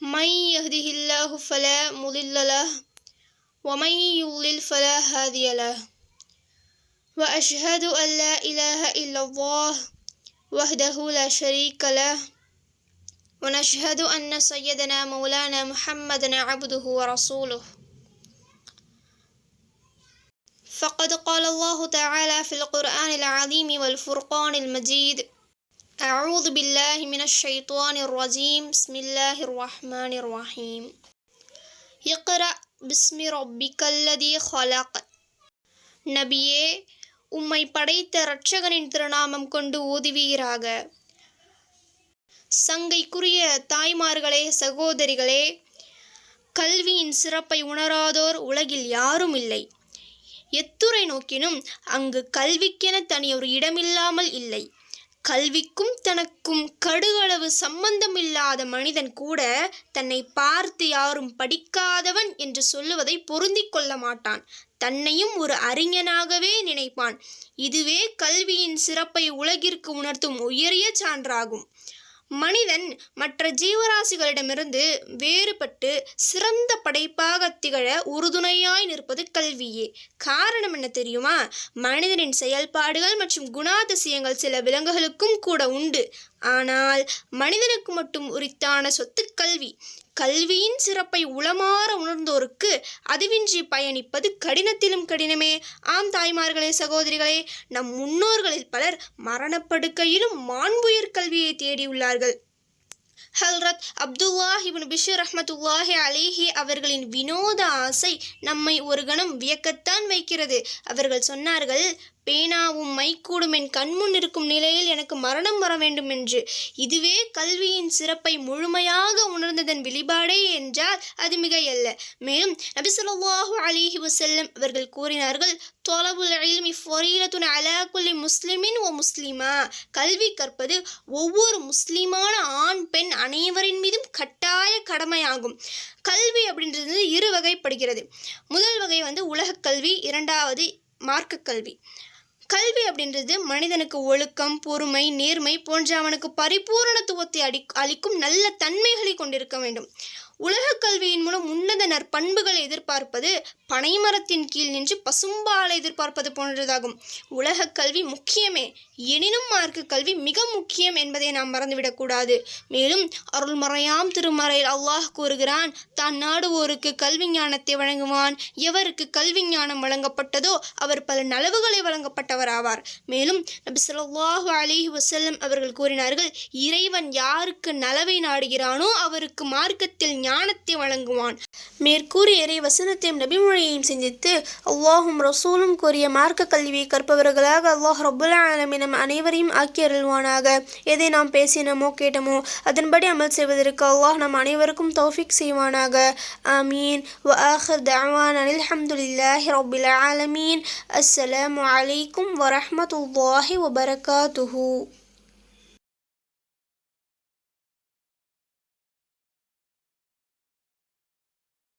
من يهده الله فلا مضل له ومن يضلل فلا هادي له. وأشهد أن لا إله إلا الله وحده لا شريك له. ونشهد أن سيدنا مولانا محمدا عبده ورسوله. فقد قال الله تعالى في القرآن العظيم والفرقان المجيد أعوذ بالله من الشيطان الرجيم بسم الله الرحمن الرحيم اقرأ بسم ربك الذي خلق நபியே உம்மை படைத்த இரட்சகனின் திருநாமம் கொண்டு ஓதுவீராக சங்கைக்குரிய தாய்மார்களே சகோதரிகளே கல்வியின் சிறப்பை உணராதோர் உலகில் யாரும் இல்லை எத்துறை நோக்கினும் அங்கு கல்விக்கென தனியொரு இடமில்லாமல் இல்லை கல்விக்கும் தனக்கும் கடுகளவு சம்பந்தமில்லாத மனிதன் கூட தன்னை பார்த்து யாரும் படிக்காதவன் என்று சொல்லுவதை பொருந்திக் கொள்ள மாட்டான். தன்னையும் ஒரு அறிஞனாகவே நினைப்பான். இதுவே கல்வியின் சிறப்பை உலகிற்கு உணர்த்தும் உயரிய சான்றாகும். மனிதன் மற்ற ஜீவராசிகளிடமிருந்து வேறுபட்டு சிறந்த படைப்பாக திகழ உறுதுணையாய் நிற்பது கல்வியே. காரணம் என்ன தெரியுமா? மனிதனின் செயல்பாடுகள் மற்றும் குணாதிசயங்கள் சில விலங்குகளுக்கும் கூட உண்டு. ஆனால் மனிதனுக்கு மட்டும் உரித்தான சொத்து கல்வி கல்வியின் சிறப்பை உளமாற உணர்ந்தோருக்கு அதுவின்றி பயணிப்பது கடினத்திலும் கடினமே. ஆம் தாய்மார்களே சகோதரிகளே நம் முன்னோர்களில் பலர் மரணப்படுக்கையிலும் மாண்புயர் கல்வியை தேடியுள்ளார்கள். ஹல்ரத் அப்துல்லா இவன் பிஷர் ரஹ்மத்துல்லாஹி அலேஹி அவர்களின் வினோத ஆசை நம்மை ஒரு கணம் வியக்கத்தான் வைக்கிறது. அவர்கள் சொன்னார்கள் பேனாவும் மைக்கூடும் என் கண்முன் இருக்கும் நிலையில் எனக்கு மரணம் வர வேண்டும் என்று. இதுவே கல்வியின் சிறப்பை முழுமையாக உணர்ந்ததன் வெளிப்பாடே என்றால் அது மிகையல்ல. மேலும் நபி அலிஹி வசல்லம் அவர்கள் கூறினார்கள் தொலபுல் இல்மி ஃபரீலத்துன் அலாக்குல்லி முஸ்லிமின் ஓ முஸ்லிமா. கல்வி கற்பது ஒவ்வொரு முஸ்லிமான ஆண் பெண் அனைவரின் மீதும் கட்டாய கடமையாகும். கல்வி அப்படின்றது இரு வகைப்படுகிறது. முதல் வகை வந்து உலகக் கல்வி இரண்டாவது மார்க்க கல்வி. கல்வி அப்படின்றது மனிதனுக்கு ஒழுக்கம் பொறுமை நேர்மை போன்ற அவனுக்கு பரிபூரணத்துவத்தை அடி அளிக்கும் நல்ல தன்மைகளை கொண்டிருக்க வேண்டும். உலகக் கல்வியின் மூலம் உன்னத நற்பண்புகளை எதிர்பார்ப்பது பனைமரத்தின் கீழ் நின்று பசும்பாலை எதிர்பார்ப்பது போன்றதாகும். உலகக் கல்வி முக்கியமே. எனினும் மார்க்க கல்வி மிக முக்கியம் என்பதை நாம் மறந்துவிடக்கூடாது மேலும் அருள்மறையாம் திருமறையில் அல்லாஹ் கூறுகிறான் தான் நாடுவோருக்கு கல்வி ஞானத்தை வழங்குவான். எவருக்கு கல்வி ஞானம் வழங்கப்பட்டதோ அவர் பல நலவுகளை வழங்கப்பட்டவர் ஆவார் மேலும் நபி சொல்லாஹு அலைஹி வசல்லம் அவர்கள் கூறினார்கள் இறைவன் யாருக்கு நலவை நாடுகிறானோ அவருக்கு மார்க்கத்தில் ஞானத்தை வழங்குவான். மேற்கூறியரை வசனத்தையும் நபிமொழியையும் சிந்தித்து அல்லாஹும் ரசூலும் கூறிய மார்க்க கல்வியை கற்பவர்களாக அல்லாஹ் ரபுல் ஆலமி நம் அனைவரையும் ஆக்கி அருள்வானாக. எதை நாம் பேசினமோ கேட்டமோ அதன்படி அமல் செய்வதற்கு அல்லாஹ் நம் அனைவருக்கும் தௌஃபிக் செய்வானாக. ஆமீன். வ ஆஹிர் தஅவானா அல்ஹம்துலில்லாஹி ரப்பில் ஆலமீன். அஸ்ஸலாமு அலைக்கும் வரமத்துல்லாஹி வபரகாத்துஹூ.